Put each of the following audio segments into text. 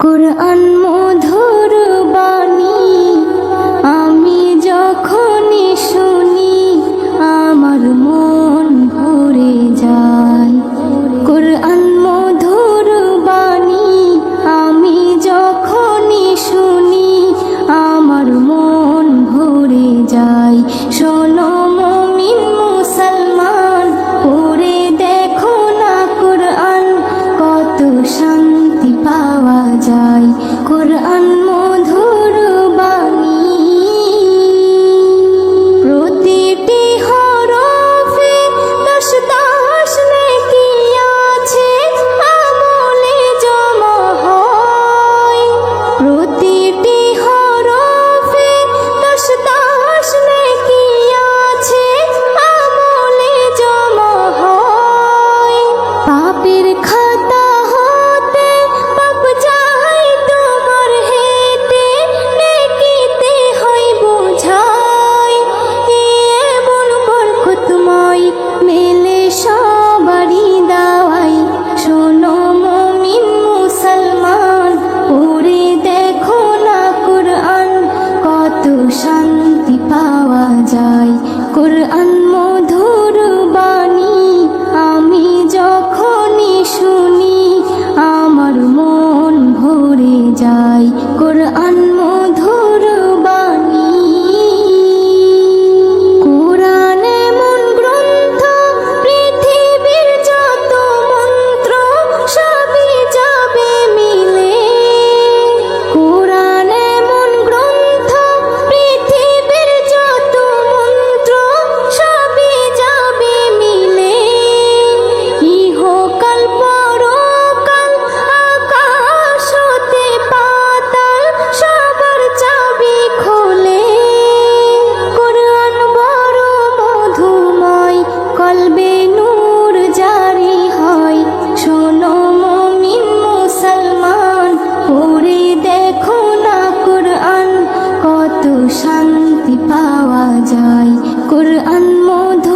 কোরআন যায়। কোরআন কলবে নূর জারি হয়। শোনো মমিন মুসলমান, পড়ে দেখো না কোরআন, কত শান্তি পাওয়া যায়। কোরআন মধু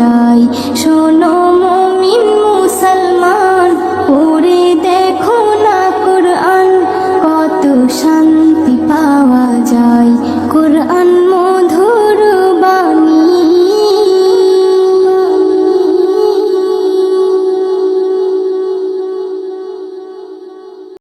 যাই শোনো মমিন মুসলমান পড়ে দেখো না কোরআন কত শান্ত